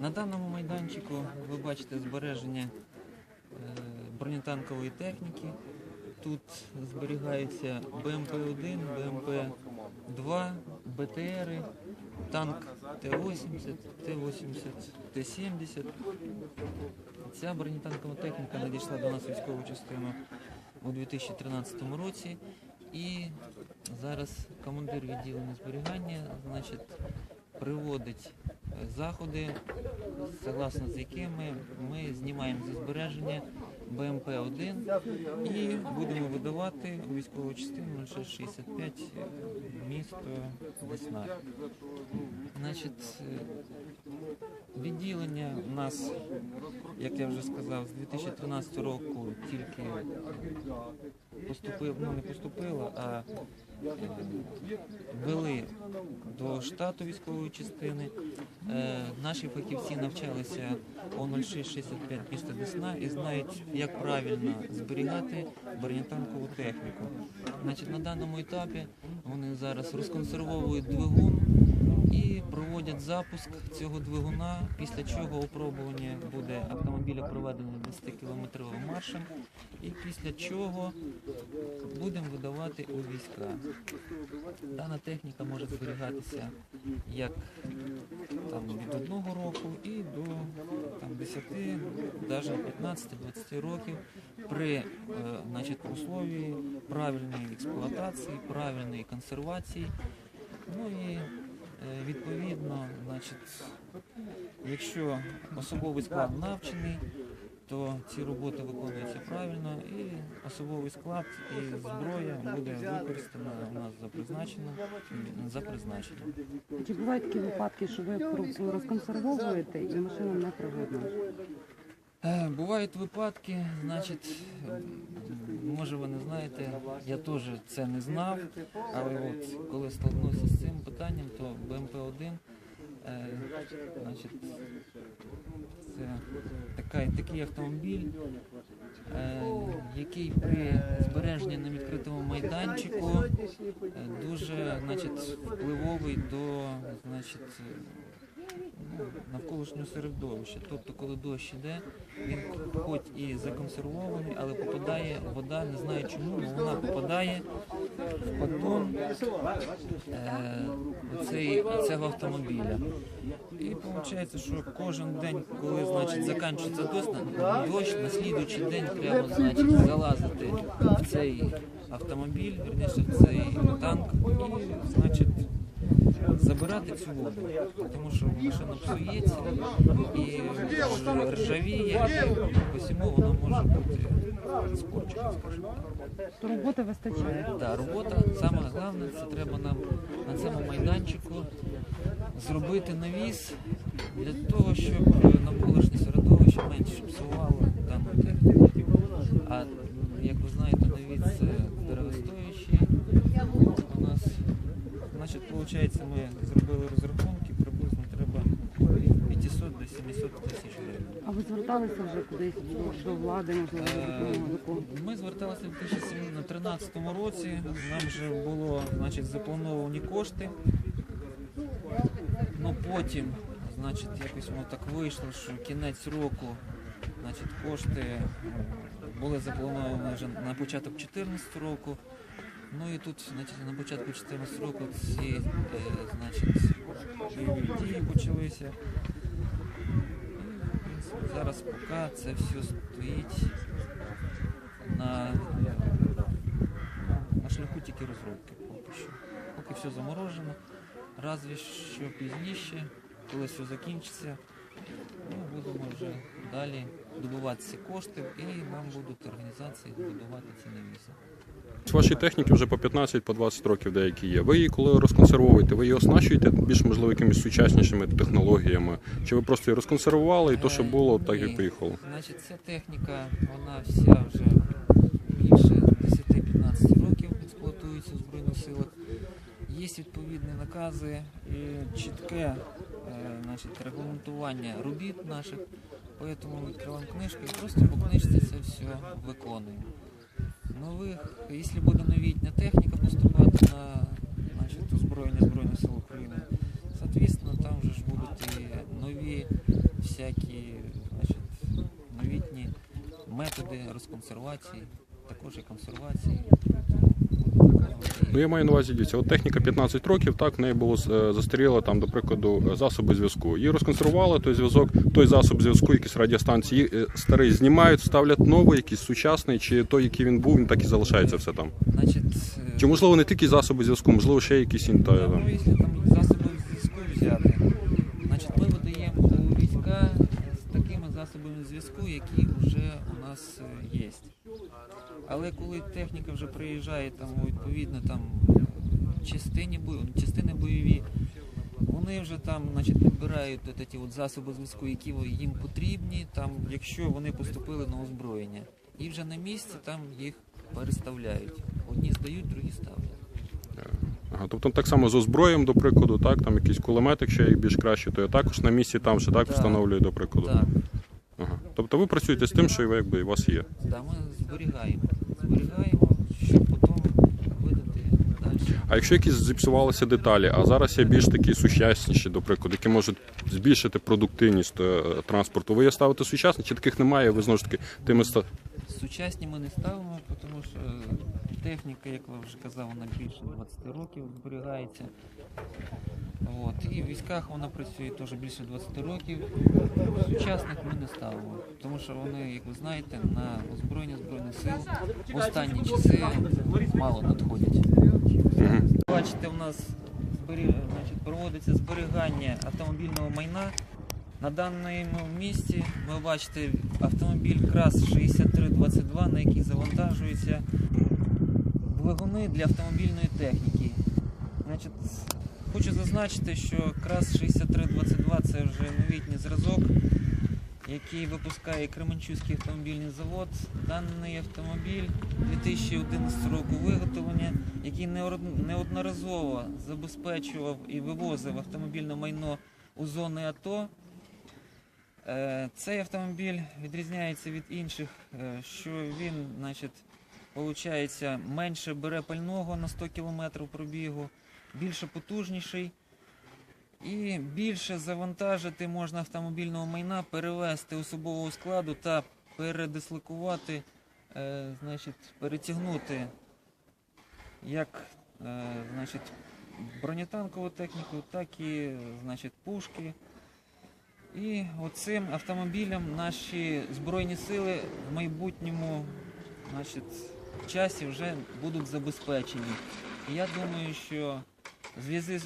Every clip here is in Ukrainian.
На даному майданчику ви бачите збереження е, бронетанкової техніки. Тут зберігаються БМП-1, БМП-2, БТРи, танк Т-80, Т-80, Т-70. Ця бронетанкова техніка надійшла до нас військову частину у 2013 році. І зараз командир відділення зберігання значить, приводить заходи, согласно з якими ми знімаємо зі збереження БМП-1 і будемо видавати у військову частину 0665 місто Десна. Значить, е, відділення у нас, як я вже сказав, з 2013 року тільки поступив, ну не поступило, а е, ввели до штату військової частини. Е, Наші фахівці навчалися о 0665 міста Десна і знають, як правильно зберігати бронетанкову техніку. Значить, на даному етапі вони зараз розконсервовують двигун проводять запуск цього двигуна, після чого опробування буде автомобіля проведено 10-кілометровим маршем, і після чого будемо видавати у війська. Дана техніка може зберігатися як там, від одного року і до там, 10, навіть 15-20 років при е, значить, условії правильної експлуатації, правильної консервації. Ну і відповідно, значить, якщо особовий склад навчений, то ці роботи виконуються правильно і особовий склад і зброя буде використана у нас за призначенням. За призначенням. Чи бувають такі випадки, що ви розконсервовуєте і машина не пригодна? Е, Бувають випадки, значить, може ви не знаєте, я теж це не знав, але от коли столкнувся з цим питанням, то БМП-1, е, це така, такий автомобіль, е, який при збереженні на відкритому майданчику дуже значить, впливовий до значить, навколишнього середовища. Тобто, коли дощ іде, він хоч і законсервований, але попадає вода, не знаю чому, але вона попадає в поддон е, цього автомобіля. І виходить, що кожен день, коли значить, закінчується дощ, на- слідуючий день треба значить, залазити в цей автомобіль, верніше в цей танк, і значить забирати цю воду, тому що машина псується і ржавіє, і посіму воно може бути спорчено, скажімо так. То роботи вистачає. Да, робота, саме головне, це треба нам на цьому майданчику зробити навіс для того, щоб навколишнє середовище менше псувало дану техніку. А як ви знаєте, навіс це дорогостоящий у нас. Виходить, ми зробили розрахунки, приблизно треба 500 до 700 тисяч гривень. А ви зверталися вже кудись до, влади, можливо, до Е. Ми зверталися в 2013 році. Нам вже було значить, заплановані кошти. Ну потім, значить, якось воно так вийшло, що кінець року, значить, кошти були заплановані вже на початок 2014 року. Ну і тут, значить, на початку 2014 року ці е, значить, дії почалися. Зараз поки це все стоїть на, на шляху тільки розробки поки що. Поки все заморожено. Разве що пізніше, коли все закінчиться, ми будемо вже далі добувати ці кошти і нам будуть організації будувати ці навіси. З вашої техніки вже по 15 по 20 років деякі є. Ви її коли розконсервуєте, ви її оснащуєте більш можливо якимись сучаснішими технологіями? Чи ви просто її розконсервували і то, що було, так і поїхало? Значить, ця техніка, вона вся вже більше 10-15 років експлуатується в Збройних силах. Є відповідні накази і чітке е, значить, регламентування робіт наших, тому відкриваємо книжку і просто по книжці це все виконуємо. Нових, якщо буде новітня техніка поступати на значить, озброєння Збройних сил України, Звісно, там вже ж будуть і нові всякі, значить, новітні методи розконсервації, також і консервації. Ну я маю на увазі дивіться, от техніка 15 років, так в неї було е, застаріло там, до прикладу, засоби зв'язку. Її розконсервували, той зв'язок, той засоб зв'язку, якісь радіостанції е, старий знімають, ставлять новий, якийсь сучасний, чи той, який він був, він так і залишається все там. Значить, е, Чи можливо не тільки засоби зв'язку, можливо, ще якісь інта. Та, ну, якщо там засоби зв'язку взяти, значить ми видаємо війська з такими засобами зв'язку, які вже у нас е, є. Але коли техніка вже приїжджає там відповідно там частині бою, частини бойові, вони вже там значить, підбирають от ці от засоби зв'язку, які їм потрібні, там, якщо вони поступили на озброєння. І вже на місці там їх переставляють. Одні здають, другі ставлять. Ага, тобто так само з озброєм, до прикладу, так, там якийсь кулемет, якщо їх більш краще, то я також на місці там ще так Так. встановлюю, до прикладу. Так. Тобто ви працюєте з тим, що якби, у вас є. Да, ми зберігаємо. Зберігаємо, щоб потім видати далі. А якщо якісь зіпсувалися деталі, а зараз є більш такі сучасніші, до прикладу, які можуть збільшити продуктивність е, транспорту, ви є ставите сучасні, чи таких немає, ви знову ж таки тими ста... Сучасні ми не ставимо, тому що е, техніка, як я вже казав, вона більше 20 років зберігається. От. І в військах вона працює теж більше 20 років. Сучасних ми не ставимо, тому що вони, як ви знаєте, на озброєння Збройних сил в останні часи мало надходять. Бачите, у нас значить, проводиться зберігання автомобільного майна. На даному місці ви бачите автомобіль КРАС 6322, на який завантажуються двигуни для автомобільної техніки. Значить, хочу зазначити, що КРАС 6322 це вже новітній зразок, який випускає Кременчуцький автомобільний завод. Даний автомобіль 2011 року виготовлення, який неодноразово забезпечував і вивозив автомобільне майно у зони АТО. Е, Цей автомобіль відрізняється від інших, е, що він, значить, получається, менше бере пального на 100 км пробігу, більше потужніший. І більше завантажити можна автомобільного майна, перевести особового складу та передислокувати, е, значить, перетягнути як е, значить, бронетанкову техніку, так і значить, пушки. І оцим автомобілем наші Збройні сили в майбутньому значить, часі вже будуть забезпечені. Я думаю, що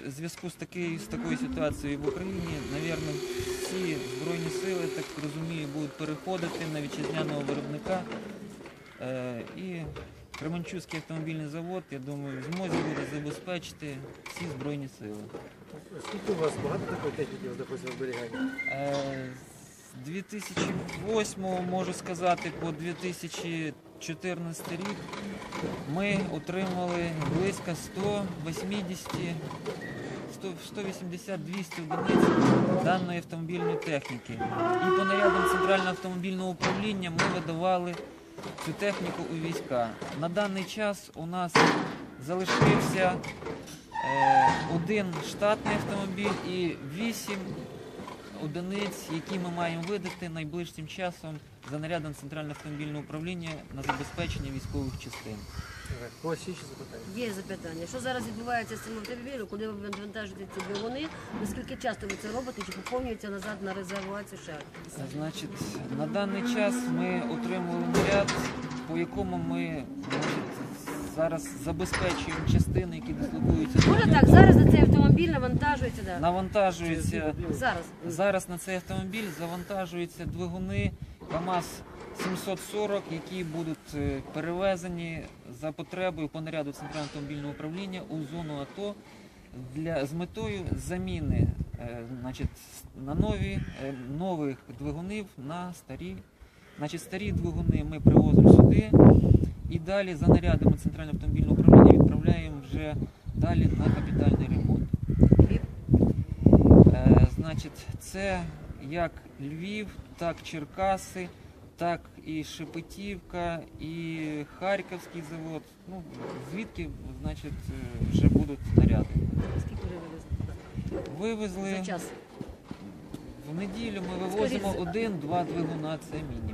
зв'язку з, такою, з такою ситуацією в Україні, напевно, всі Збройні сили, так розумію, будуть переходити на вітчизняного виробника. Е, і Кременчуцький автомобільний завод, я думаю, в змозі буде забезпечити всі Збройні сили. Скільки у вас багато такої техніки знаходиться в зберіганні? Е, З 2008 можу сказати по 2014 рік ми отримали близько 180 180-200 одиниць даної автомобільної техніки. І по нарядам Центрального автомобільного управління ми видавали цю техніку у війська. На даний час у нас залишився е, один штатний автомобіль і вісім одиниць, які ми маємо видати найближчим часом за нарядом Центрального автомобільного управління на забезпечення військових частин. У ще запитання? Є запитання. Що зараз відбувається з цим автомобілем, куди ви вантажите ці двигуни? Наскільки часто ви це робите? Чи поповнюється назад на резервацію ще? Значить, на даний час ми отримали наряд, по якому ми зараз забезпечуємо частини, які дислокуються. Може так, зараз на цей автомобіль навантажується, да. Навантажуються Зараз. Зараз на цей автомобіль завантажуються двигуни КАМАЗ 740, які будуть е, перевезені за потребою по наряду Центрального автомобільного управління у зону АТО для, з метою заміни е, значить, на нові, е, нових двигунів на старі. Значить, старі двигуни ми привозимо сюди і далі за нарядами Центрального автомобільного управління відправляємо вже далі на капітальний ремонт. Е, Значить, це як Львів, так Черкаси, так і Шепетівка, і Харківський завод. Ну, звідки, значить, е, вже будуть наряди. Скільки вже вивезли? Вивезли за час? в неділю. Ми вивозимо один-два двигуна. Це мінімум.